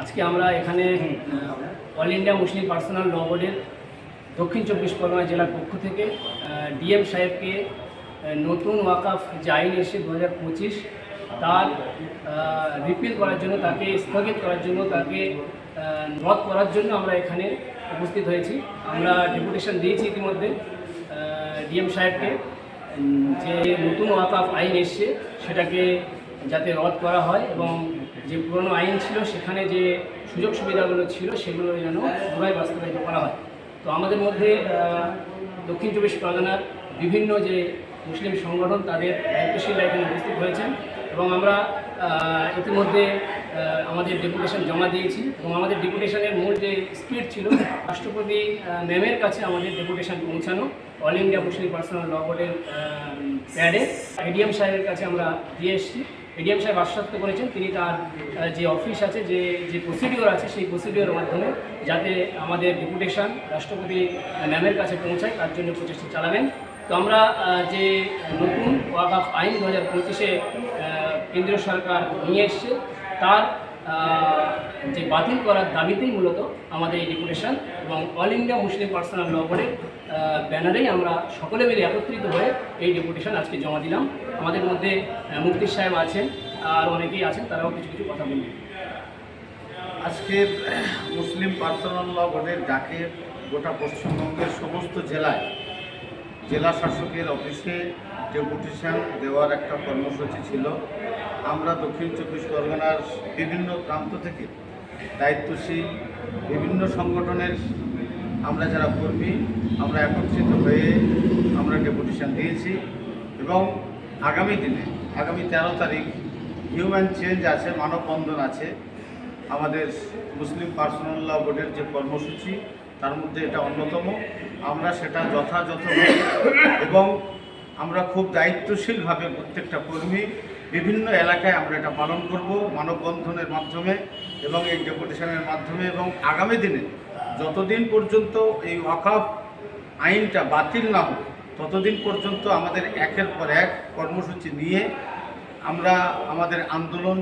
আজকে আমরা এখানে All India Muslim Personal Law বোর্ডের দক্ষিণ চব্বিশ পরগনা জেলার পক্ষ থেকে ডিএম সাহেবকে নতুন ওয়াকাফ যে আইন এসে দু হাজার পঁচিশ, তার রিপিল করার জন্য, তাকে স্থগিত করার জন্য, তাকে রদ করার জন্য আমরা এখানে উপস্থিত হয়েছি। আমরা ডেপুটেশন দিয়েছি ইতিমধ্যে ডিএম সাহেবকে যে নতুন ওয়াকাফ আইন এসছে, সেটাকে যাতে রদ করা হয় এবং যে পুরনো আইন ছিল, সেখানে যে সুযোগ সুবিধাগুলো ছিল, সেগুলো যেন পুনরায় বাস্তবায়িত করা হয়। তো আমাদের মধ্যে দক্ষিণ চব্বিশ পরগনার বিভিন্ন যে মুসলিম সংগঠন, তাদের দায়িত্বশীলরা এখানে উপস্থিত হয়েছেন এবং আমরা ইতিমধ্যে আমাদের ডেপুটেশন জমা দিয়েছি এবং আমাদের ডেপুটেশনের মূল যে স্পিড ছিল, রাষ্ট্রপতি ম্যামের কাছে আমাদের ডেপুটেশন পৌঁছানো All India Muslim Personal Law বোর্ডের প্যাডে এডিএম সাহেবের কাছে আমরা দিয়ে এসেছি। এডিএম সাহেব আশ্বস্ত করেছেন, তিনি তার যে অফিস আছে, যে যে প্রসিডিওর আছে, সেই প্রসিডিওর মাধ্যমে যাতে আমাদের ডেপুটেশন রাষ্ট্রপতি ম্যামের কাছে পৌঁছায়, তার জন্য প্রচেষ্টা চালাবেন। তো আমরা যে নতুন ওয়াকাফ আইন দু হাজার পঁচিশে কেন্দ্রীয় সরকার নিয়ে এসছে তার যে বাতিল করার দাবিতেই মূলত আমাদের এই ডেপুটেশন এবং All India Muslim Personal Law বোর্ডের ব্যানারেই আমরা সকলে মিলে একত্রিত হয়ে এই ডেপুটেশন আজকে জমা দিলাম। আমাদের মধ্যে মুফতি সাহেব আছেন, আর অনেকেই আছেন, তারাও কিছু কিছু কথা বলবেন। আজকে মুসলিম পার্সোনাল ল বোর্ডের ডাকে গোটা পশ্চিমবঙ্গের সমস্ত জেলায় জেলা শাসকের অফিসে ডেপুটেশন দেওয়ার একটা কর্মসূচি ছিল, আমরা দক্ষিণ চব্বিশ পরগনার বিভিন্ন প্রান্ত থেকে দায়িত্বশীল বিভিন্ন সংগঠনের আমরা যারা কর্মী, আমরা একত্রিত হয়ে আমরা ডেপুটেশন দিয়েছি এবং আগামী দিনে, আগামী তেরো তারিখ হিউম্যান চেঞ্জ আছে, মানববন্ধন আছে। আমাদের মুসলিম পার্সোনাল ল বোর্ডের যে কর্মসূচি তার মধ্যে এটা অন্যতম। আমরা সেটা যথাযথভাবে এবং আমরা খুব দায়িত্বশীলভাবে প্রত্যেকটা কর্মী বিভিন্ন এলাকায় আমরা এটা পালন করব মানববন্ধনের মাধ্যমে এবং এই ডেপুটেশনের মাধ্যমে এবং আগামী দিনে যতদিন পর্যন্ত এই ওয়াকাফ আইনটা বাতিল না হোক, ততদিন পর্যন্ত আমাদের একের পর এক কর্মসূচি নিয়ে আমরা আমাদের আন্দোলন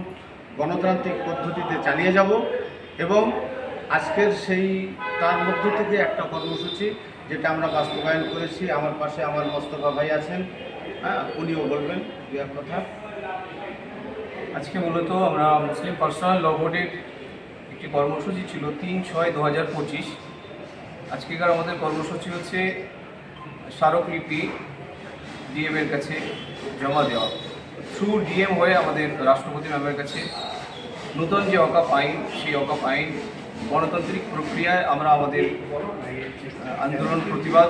গণতান্ত্রিক পদ্ধতিতে চালিয়ে যাব এবং আজকের সেই, তার মধ্য থেকে একটা কর্মসূচি, যেটা আমরা বাস্তবায়ন করেছি। আমার পাশে আমার মোস্তফা ভাই আছেন। হ্যাঁ উনিও বলবেন দু এক কথা। আজকে মূলত আমরা মুসলিম পার্সোনাল ল বোর্ডের একটি কর্মসূচি ছিল তিন ছয় দু হাজার পঁচিশ। আজকেকার আমাদের কর্মসূচি হচ্ছে স্মারকলিপি ডিএম এর কাছে জমা দেওয়া। থ্রু ডিএম হয়ে আমাদের রাষ্ট্রপতি ম্যামের কাছে নতুন যে অকাপ আইন, সেই অকাপ আইন গণতান্ত্রিক প্রক্রিয়ায় আমরা আমাদের আন্দোলন, প্রতিবাদ,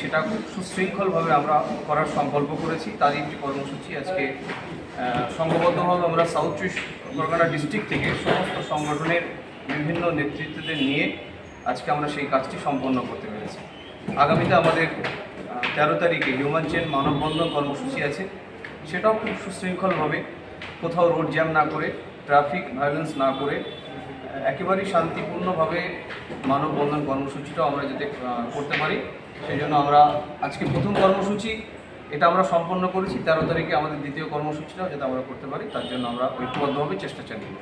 সেটা খুব সুশৃঙ্খলভাবে আমরা করার সংকল্প করেছি। তারই একটি কর্মসূচি আজকে সংঘবদ্ধভাবে আমরা সাউথ চব্বিশ পরগনা ডিস্ট্রিক্ট থেকে সমস্ত সংগঠনের বিভিন্ন নেতৃত্বদের নিয়ে আজকে আমরা সেই কাজটি সম্পন্ন করতে পেরেছি। আগামীতে আমাদের তেরো তারিখে হিউম্যান চেন মানববন্ধন কর্মসূচি আছে। সেটাও খুব সুশৃঙ্খলভাবে কোথাও রোড জ্যাম না করে, ট্রাফিক ভায়োলেন্স না করে একেবারেই শান্তিপূর্ণভাবে মানববন্ধন কর্মসূচিটাও আমরা যাতে করতে পারি, সেই জন্য আমরা আজকে প্রথম কর্মসূচি, এটা আমরা সম্পন্ন করেছি, তেরো তারিখে আমাদের দ্বিতীয় কর্মসূচিটাও যাতে আমরা করতে পারি, তার জন্য আমরা ঐক্যবদ্ধভাবে চেষ্টা চালিয়ে।